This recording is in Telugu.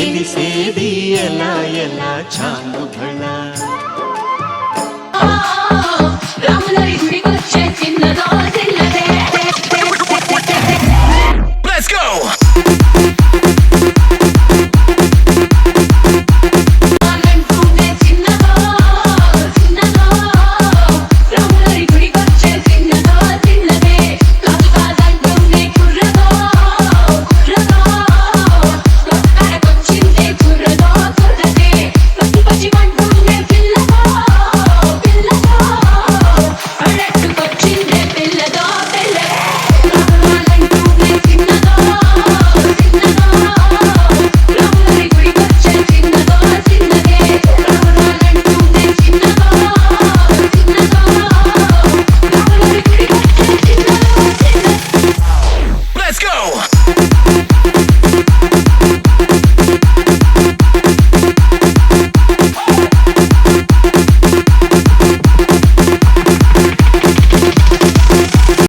తెలిసేది ఎలా ఎలా చాంగు she wants.